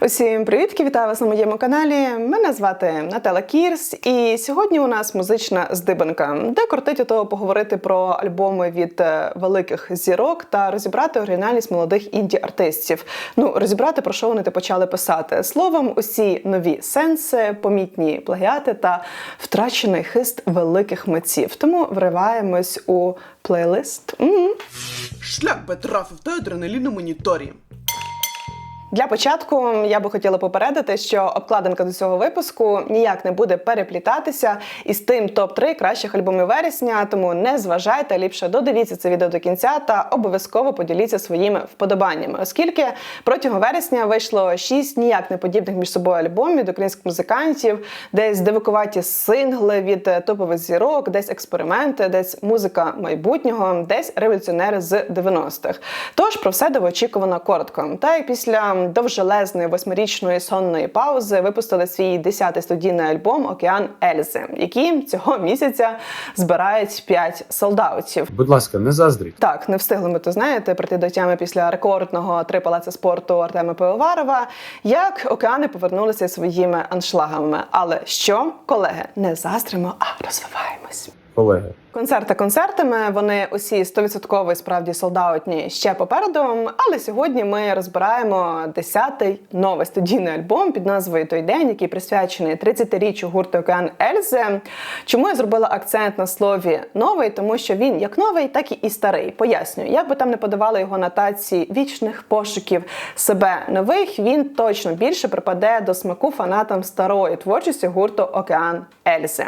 Усім привітки, вітаю вас на моєму каналі. Мене звати Наталя Кірс, і сьогодні у нас музична здибанка, де кортить того поговорити про альбоми від е, великих зірок та розібрати оригінальність молодих інді-артистів. Ну розібрати про що вони те почали писати. Словом, усі нові сенси, помітні плагіати та втрачений хист великих митців. Тому вриваємось у плейлист. Шлях би трафив та адреналін моніторі. Для початку я би хотіла попередити, що обкладинка до цього випуску ніяк не буде переплітатися із тим топ-3 кращих альбомів вересня. Тому не зважайте, ліпше додивіться це відео до кінця та обов'язково поділіться своїми вподобаннями, оскільки протягом вересня вийшло шість ніяк не подібних між собою альбомів від українських музикантів, десь дивикуваті сингли від е, топових зірок, десь експерименти, десь музика майбутнього, десь революціонери з 90-х. Тож про все довоочікувано коротко. Та як після довжелезної восьмирічної сонної паузи випустили свій 10-й студійний альбом Океан Ельзи, які цього місяця збирають 5 солдаутів. Будь ласка, не заздріть. Так, не встигли ми то знаєте прийти до тями після рекордного три палаци спорту Артема Пивоварова. Як океани повернулися своїми аншлагами. Але що, колеги, не заздримо, а розвиваємось. Колеги, Концерти концертами вони усі 100% справді солдаутні ще попереду. Але сьогодні ми розбираємо 10-й новий студійний альбом під назвою Той день, який присвячений 30-річчю гурту Океан Ельзи. Чому я зробила акцент на слові новий? Тому що він як новий, так і старий. Пояснюю, як би там не подавали його нотації вічних пошуків себе нових, він точно більше припаде до смаку фанатам старої творчості гурту Океан Ельзи.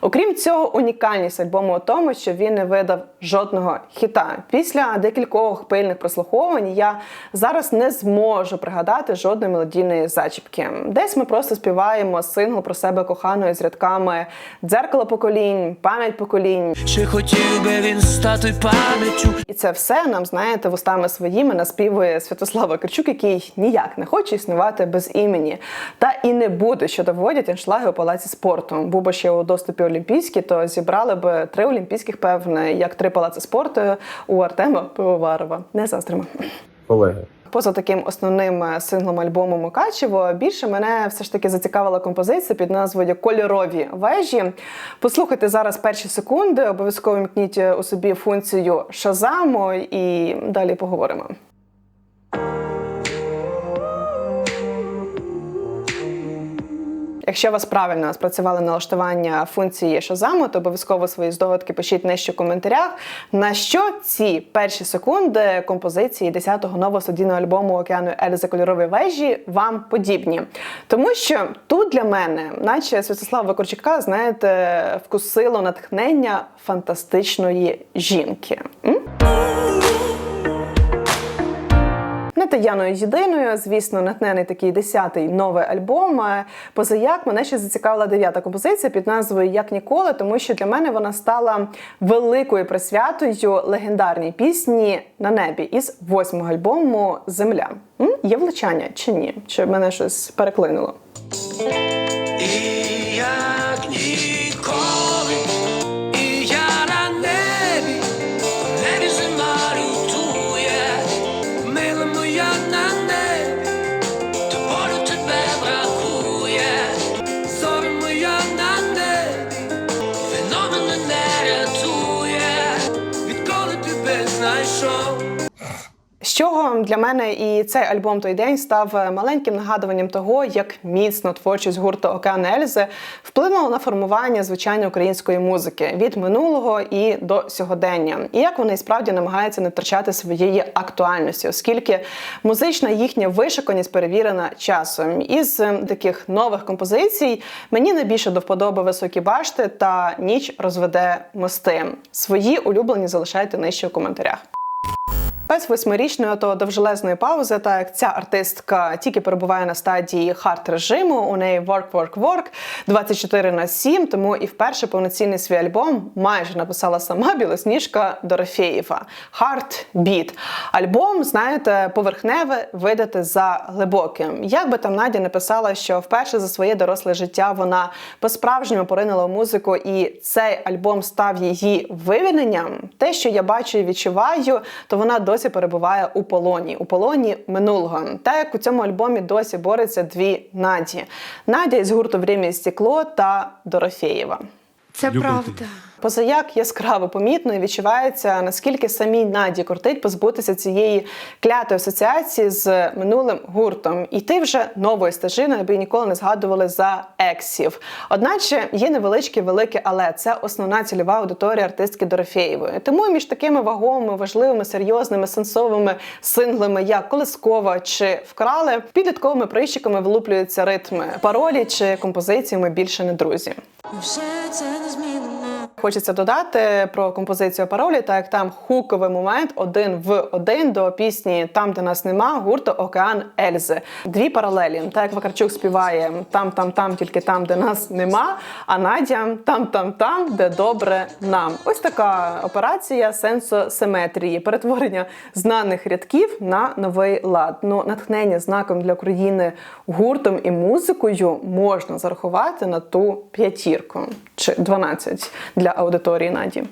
Окрім цього, унікальність альбому у тому, що він не видав жодного хіта. Після декількох пильних прослуховувань я зараз не зможу пригадати жодної мелодійної зачіпки. Десь ми просто співаємо сингл про себе коханої з рядками дзеркало поколінь, пам'ять поколінь. Чи хотів би він стати пам'яттю? І це все нам, знаєте, вустами своїми наспівує Святослава Кирчук, який ніяк не хоче існувати без імені. Та і не буде, що доводять аншлаги у палаці спорту. Був би ще у доступі олімпійські, то зібрали би три олімпійських, певне, як три палаци спорту у Артема Пивоварова. Не заздримо. колеги. Поза таким основним е, синглом альбому Мукачево більше мене все ж таки зацікавила композиція під назвою Кольорові вежі. Послухайте зараз перші секунди, обов'язково вмкніть у собі функцію Шазаму і далі поговоримо. Якщо вас правильно спрацювали налаштування функції Шазаму, то обов'язково свої здогадки пишіть нижче в коментарях. На що ці перші секунди композиції 10-го нового студійного альбому Океану Ельзи Кольорові вежі вам подібні? Тому що тут для мене, наче Святослава Викорчука, знаєте, вкусило натхнення фантастичної жінки. М? Тетяною єдиною, звісно, натхнений такий десятий новий альбом. Е, Позаяк мене ще зацікавила дев'ята композиція під назвою Як ніколи, тому що для мене вона стала великою присвятою легендарній пісні на небі із восьмого альбому Земля. М? Є влучання чи ні? Чи мене щось переклинуло? І як ніколи, З чого для мене і цей альбом той день став маленьким нагадуванням того, як міцно творчість гурту Океан Ельзи вплинула на формування звичайної української музики від минулого і до сьогодення, і як вони справді намагаються не втрачати своєї актуальності, оскільки музична їхня вишуканість перевірена часом. Із е, таких нових композицій мені найбільше до вподоби високі башти та ніч розведе мости. Свої улюблені залишайте нижче у коментарях. Без восьмирічної то довжелезної паузи, так як ця артистка тільки перебуває на стадії хард режиму. У неї work, work, work 24 на 7, тому і вперше повноцінний свій альбом майже написала сама білосніжка Дорофєєва. Hard Beat. Альбом, знаєте, поверхневе видати за глибоким. Як би там Надя написала, що вперше за своє доросле життя вона по-справжньому поринула в музику, і цей альбом став її вивільненням. Те, що я бачу і відчуваю, то вона досі досі перебуває у полоні, у полоні минулого. Та як у цьому альбомі досі бореться дві Наді: Надя із гурту «Время і стекло та Дорофєєва. Це Люблю правда. Позаяк яскраво помітно і відчувається, наскільки самій Наді кортить позбутися цієї клятої асоціації з минулим гуртом, і йти вже новою стежиною, аби ніколи не згадували за ексів. Одначе є невеличке велике, але це основна цільова аудиторія артистки Дорофєєвої. Тому між такими вагомими, важливими, серйозними, сенсовими синглами, як Колискова чи вкрали, підлітковими прищиками вилуплюються ритми, паролі чи композиції. Ми більше не друзі. Все це не незмінно. Хочеться додати про композицію паролі, так як там хуковий момент один в один до пісні Там, де нас нема, гурту Океан Ельзи. Дві паралелі. Так як Вакарчук співає там, там, там, тільки там, де нас нема. А Надя там, там, там, де добре нам. Ось така операція сенсосиметрії, перетворення знаних рядків на новий лад. Ну, натхнення знаком для України гуртом і музикою можна зарахувати на ту п'ятірку чи 12 для аудиторії Наді.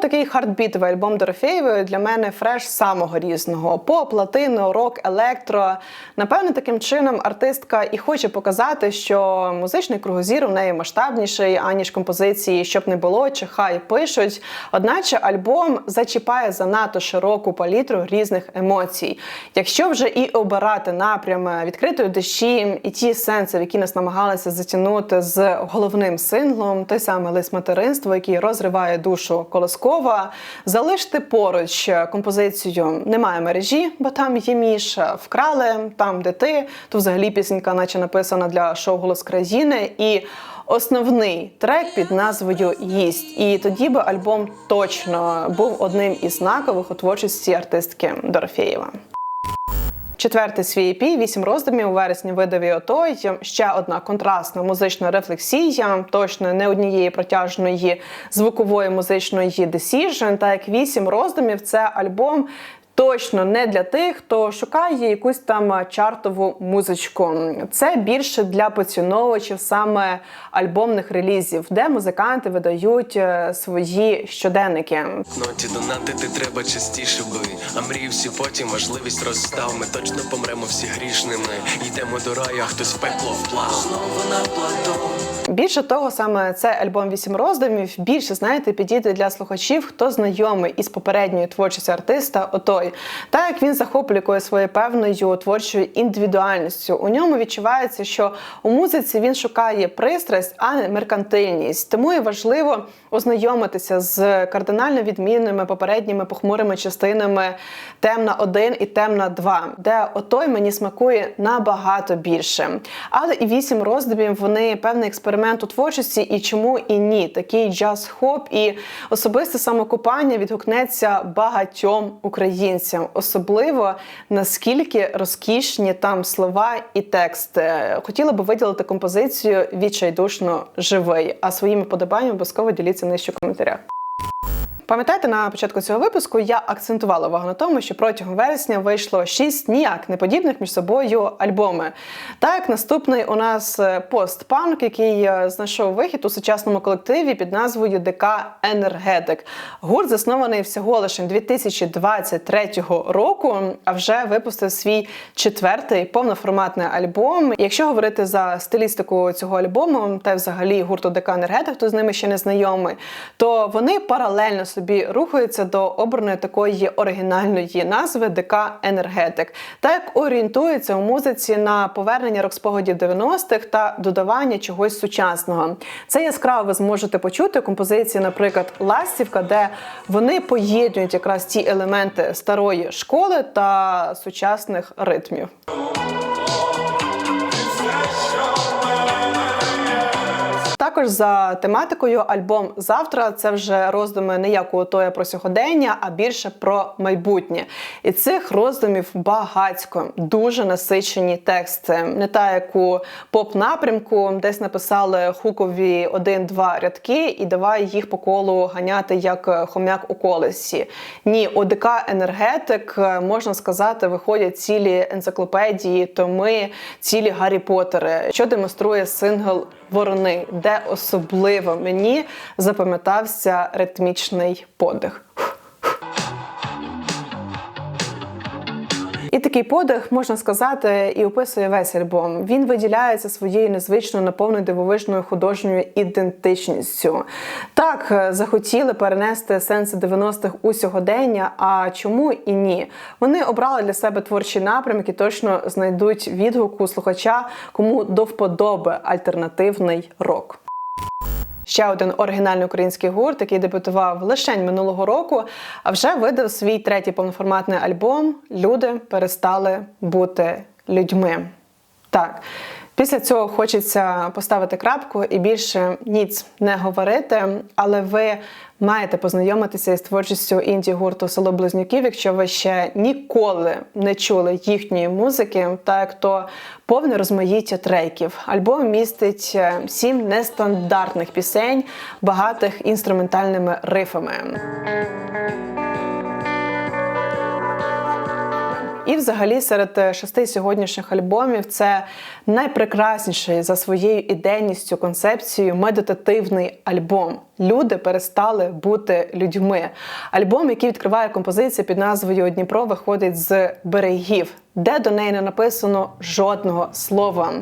Такий хардбітовий альбом Дорофєєвої для мене фреш самого різного: поп, латино, рок, електро. Напевне, таким чином артистка і хоче показати, що музичний кругозір у неї масштабніший, аніж композиції, щоб не було, чи хай пишуть. Одначе альбом зачіпає занадто широку палітру різних емоцій. Якщо вже і обирати напрям відкритої душі і ті сенси, в які нас намагалися затягнути з головним синглом, той самий лист материнства, який розриває душу Колоскова, залиште поруч композицію Немає мережі, бо там є Міша, вкрали там, де ти. То взагалі пісенька, наче написана для шоу Голос країни. І основний трек під назвою Їсть. І тоді би альбом точно був одним із знакових у творчості артистки Дорофєєва. Четвертий свій EP, вісім роздумів у вересні видав ОТО. Ще одна контрастна музична рефлексія, точно не однієї протяжної звукової музичної decision, та як вісім роздумів це альбом. Точно не для тих, хто шукає якусь там чартову музичку. Це більше для поціновувачів саме альбомних релізів, де музиканти видають е, свої щоденники. Ноті донатити треба частіше би. А мрії всі потім можливість розстав. Ми точно помремо всі грішними. Йдемо до раю, хтось в пекло вплав. Знову на плато. Більше того, саме цей альбом вісім роздумів більше знаєте підійде для слухачів, хто знайомий із попередньою творчістю артиста. Отой, так як він захоплює своєю певною творчою індивідуальністю. У ньому відчувається, що у музиці він шукає пристрасть, а не меркантильність. Тому і важливо ознайомитися з кардинально відмінними попередніми похмурими частинами темна 1 і темна 2, де отой мені смакує набагато більше. Але і вісім роздумів вони певний експеримент у творчості, і чому і ні. Такий джаз-хоп і особисте самокопання відгукнеться багатьом українцям, особливо наскільки розкішні там слова і тексти. Хотіла би виділити композицію відчайдушно живий, а своїми подобаннями обов'язково діліться нижче в коментарях. Пам'ятаєте, на початку цього випуску я акцентувала увагу на тому, що протягом вересня вийшло шість ніяк неподібних між собою альбоми. Так, наступний у нас е, постпанк, який е, знайшов вихід у сучасному колективі під назвою ДК Енергетик. Гурт заснований всього лише 2023 року, а вже випустив свій четвертий повноформатний альбом. Якщо говорити за стилістику цього альбому, та взагалі гурту ДК Енергетик, хто з ними ще не знайомий, то вони паралельно собі рухаються до обраної такої оригінальної назви ДК Енергетик, та як орієнтуються у музиці на повернення рок-спогадів 90-х та додавання чогось сучасного. Це яскраво ви зможете почути композиції, наприклад, Ластівка, де вони поєднують якраз ті елементи старої школи та сучасних ритмів. Також за тематикою альбом завтра це вже роздуми не як у Тоя про сьогодення, а більше про майбутнє. І цих роздумів багатько, дуже насичені тексти. Не та як у поп-напрямку, десь написали хукові один-два рядки, і давай їх по колу ганяти як хомяк у колесі. Ні, у ДК енергетик можна сказати, виходять цілі енциклопедії, томи, цілі Гаррі Поттери, що демонструє сингл ворони, де особливо мені запам'ятався ритмічний подих. І такий подих, можна сказати, і описує весь альбом. Він виділяється своєю незвично наповненою дивовижною художньою ідентичністю. Так, е, захотіли перенести сенси 90-х у сьогодення. А чому і ні? Вони обрали для себе творчий напрям, який точно знайдуть відгук у слухача, кому до вподоби альтернативний рок. Ще один оригінальний український гурт, який дебютував лише минулого року, а вже видав свій третій повноформатний альбом Люди перестали бути людьми. Так, після цього хочеться поставити крапку і більше ніц не говорити, але ви маєте познайомитися із творчістю інді гурту Село Близнюків, якщо ви ще ніколи не чули їхньої музики, так то повне розмаїття треків. Альбом містить е, сім нестандартних пісень, багатих інструментальними рифами. І, взагалі, серед е, шести сьогоднішніх альбомів це найпрекрасніший за своєю ідейністю, концепцією медитативний альбом. Люди перестали бути людьми. Альбом, який відкриває композиція під назвою Дніпро, виходить з берегів, де до неї не написано жодного слова,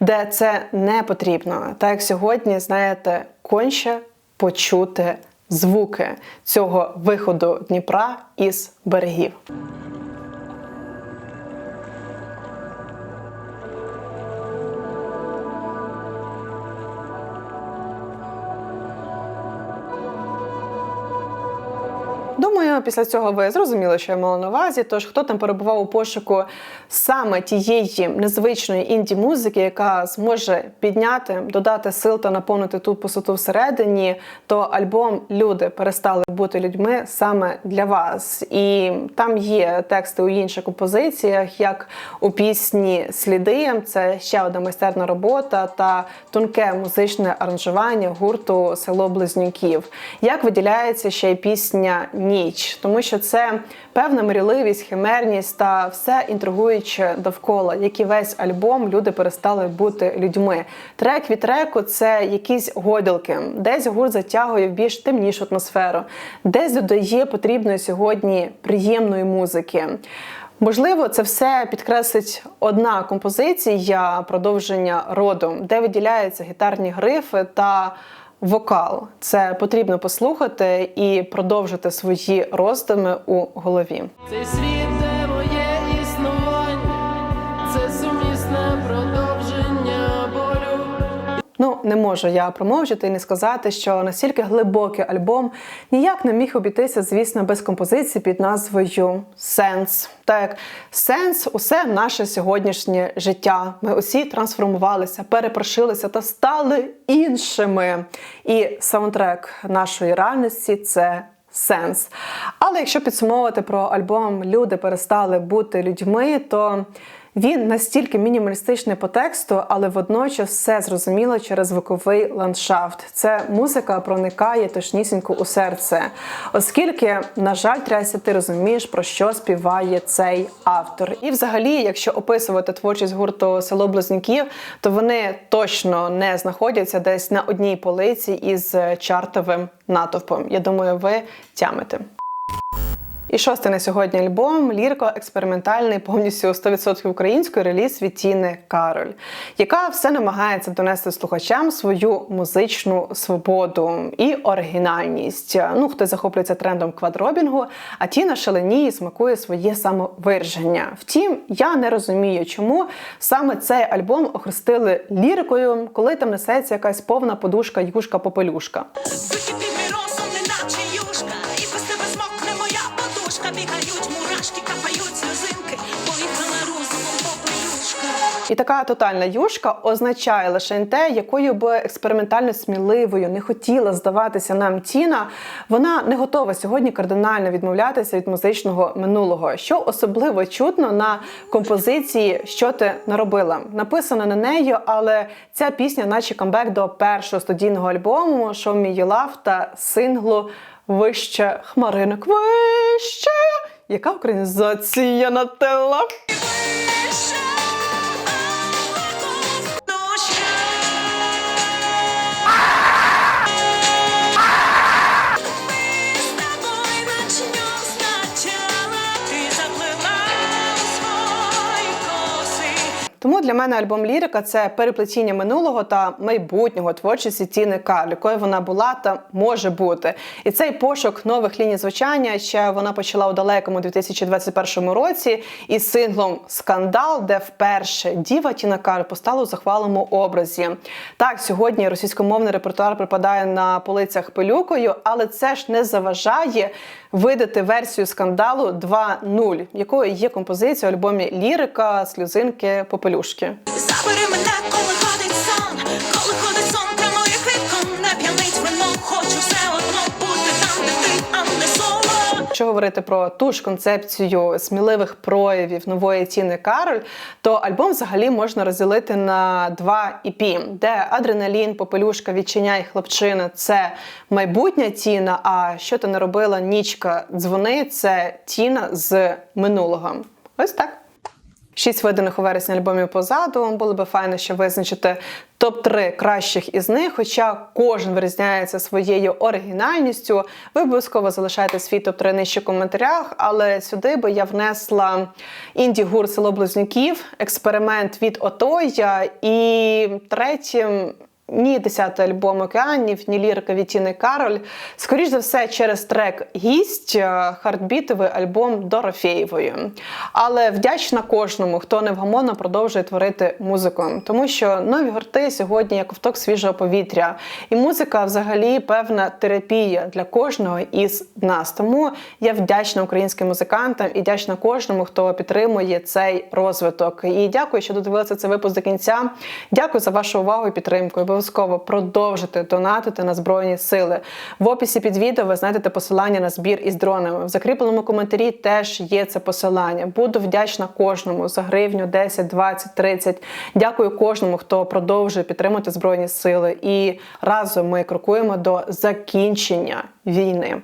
де це не потрібно. Так як сьогодні, знаєте, конче почути звуки цього виходу Дніпра із берегів. Думаю, після цього ви зрозуміли, що я мала на увазі. Тож хто там перебував у пошуку саме тієї незвичної інді-музики, яка зможе підняти, додати сил та наповнити ту пустоту всередині, то альбом Люди перестали бути людьми саме для вас. І там є тексти у інших композиціях, як у пісні Сліди. Це ще одна майстерна робота та тонке музичне аранжування гурту Село Близнюків. Як виділяється ще й пісня Ніч, тому що це певна мрійливість, химерність та все інтригуюче довкола, як і весь альбом, люди перестали бути людьми. Трек від треку це якісь годілки, десь гурт затягує в більш темнішу атмосферу, десь додає потрібної сьогодні приємної музики. Можливо, це все підкреслить одна композиція продовження роду, де виділяються гітарні грифи та вокал. Це потрібно послухати і продовжити свої роздуми у голові. Цей світ, Ну, не можу я промовчати і не сказати, що настільки глибокий альбом ніяк не міг обійтися, звісно, без композиції під назвою Сенс. Так, сенс усе наше сьогоднішнє життя. Ми усі трансформувалися, перепрошилися та стали іншими. І саундтрек нашої реальності це. Сенс. Але якщо підсумовувати про альбом Люди перестали бути людьми, то він настільки мінімалістичний по тексту, але водночас все зрозуміло через звуковий ландшафт. Це музика проникає точнісінько у серце, оскільки, на жаль, тряся, ти розумієш, про що співає цей автор. І, взагалі, якщо описувати творчість гурту село Близнюків, то вони точно не знаходяться десь на одній полиці із чартовим натовпом. Я думаю, ви тямите. І шостий на сьогодні альбом лірко-експериментальний, повністю 100% українською реліз від Тіни Кароль, яка все намагається донести слухачам свою музичну свободу і оригінальність. Ну, хтось захоплюється трендом квадробінгу, а Тіна шаленіє смакує своє самовираження. Втім, я не розумію, чому саме цей альбом охрестили лірикою, коли там несеться якась повна подушка, юшка, попелюшка. І така тотальна юшка означає лише те, якою би експериментально сміливою не хотіла здаватися нам Тіна. Вона не готова сьогодні кардинально відмовлятися від музичного минулого, що особливо чутно на композиції Що ти наробила. Написана на нею, але ця пісня, наче камбек до першого студійного альбому Show Me You Love та синглу Вище хмаринок вище. Яка українізація на тела? Тому для мене альбом Лірика це переплетіння минулого та майбутнього творчості Тіни Карл, якою вона була та може бути. І цей пошук нових ліній звучання ще вона почала у далекому 2021 році із синглом Скандал, де вперше діва Тіна Карл постала у захвалому образі. Так, сьогодні російськомовний репертуар припадає на полицях пилюкою, але це ж не заважає видати версію скандалу 2.0, якою є композиція у альбомі Лірика, сльозинки, попелюшки. Забери мене, коли ходить сон, коли ходить сон прямо як вікон, не п'янить вино, хочу все одно бути там, де ти, а не соло. Якщо говорити про ту ж концепцію сміливих проявів нової Тіни Кароль, то альбом взагалі можна розділити на два EP, де адреналін, попелюшка, відчиняй хлопчина це майбутня Тіна. А що ти не робила нічка дзвони, це Тіна з минулого. Ось так. Шість виданих у вересні альбомів позаду. Було би файно ще визначити топ-3 кращих із них. Хоча кожен вирізняється своєю оригінальністю. Ви обов'язково залишайте свій топ-3 нижче в коментарях. Але сюди би я внесла інді гурт село Близнюків, експеримент від Отоя і третім. Ні, десятий альбом океанів, ні лірика від Тіни Кароль. Скоріш за все, через трек Гість е, хардбітовий альбом Дорофєєвої. Але вдячна кожному, хто невгамонно продовжує творити музику, тому що нові гурти сьогодні як ковток свіжого повітря. І музика, взагалі, певна терапія для кожного із нас. Тому я вдячна українським музикантам і вдячна кожному, хто підтримує цей розвиток. І дякую, що додивилися цей випуск до кінця. Дякую за вашу увагу і підтримку. Обов'язково продовжити донатити на збройні сили. В описі під відео ви знайдете посилання на збір із дронами. В закріпленому коментарі теж є це посилання. Буду вдячна кожному за гривню 10, 20, 30. Дякую кожному, хто продовжує підтримувати збройні сили. І разом ми крокуємо до закінчення війни.